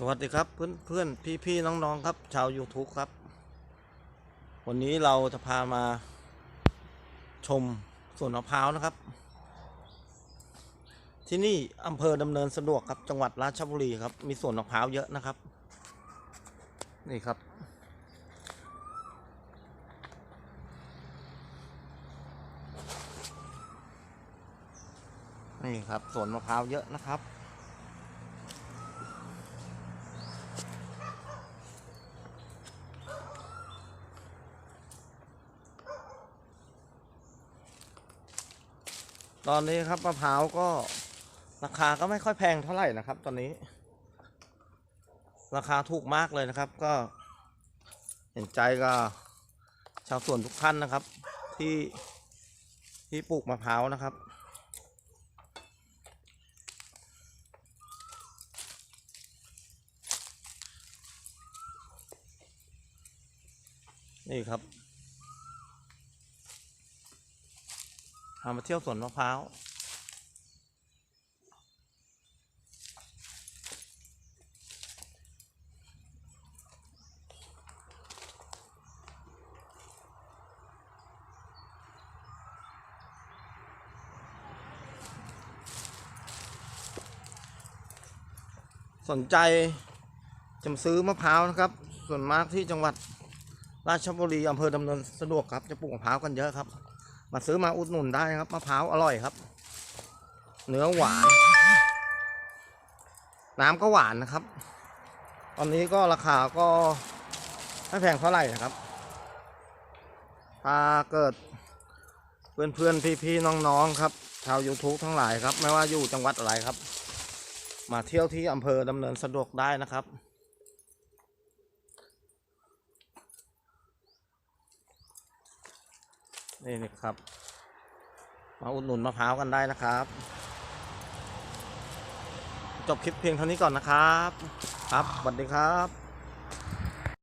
สวัสดีครับเพื่อนเพื่อนพี่พี่ๆน้องๆครับ ชาว YouTube ครับ วันนี้เราจะพามาชมสวนมะพร้าวนะครับ ที่นี่อำเภอดำเนินสะดวกครับ จังหวัดราชบุรีครับ มีสวนมะพร้าวเยอะนะครับ นี่ครับ นี่ครับสวนมะพร้าวเยอะนะครับ ตอนนี้ครับมะพร้าวก็ราคาก็ไม่ค่อยแพงเท่าไหร่นะครับ ตอนนี้ ราคาถูกมากเลยนะครับ ก็เห็นใจก็ชาวสวนทุกท่านนะครับ ที่ที่ปลูกมะพร้าวนะครับนี่ครับามาเที่ยวสวนมะพร้าวสนใจจะมาซื้อมะพร้าวนะครับ ส่วนมากที่จังหวัดราชบุรีอำเภอดำเนินสะดวกครับ จะปลูกมะพร้าวกันเยอะครับ มาซื้อมาอุดหนุนได้ครับมะพร้าวอร่อยครับ เนื้อหวาน น้ำก็หวานนะครับ ตอนนี้ก็ราคาก็ไม่แพงเท่าไหร่นะครับ ถ้าเกิดเพื่อนเพื่อนพี่พี่ๆน้องๆครับ ชาว YouTube ทั้งหลายครับ ไม่ว่าอยู่จังหวัดอะไรครับ มาเที่ยวที่อำเภอดำเนินสะดวกได้นะครับ นี่นะครับ มาอุดหนุนมะพร้าวกันได้นะครับ จบคลิปเพียงเท่านี้ก่อนนะครับ ครับสวัสดีครับ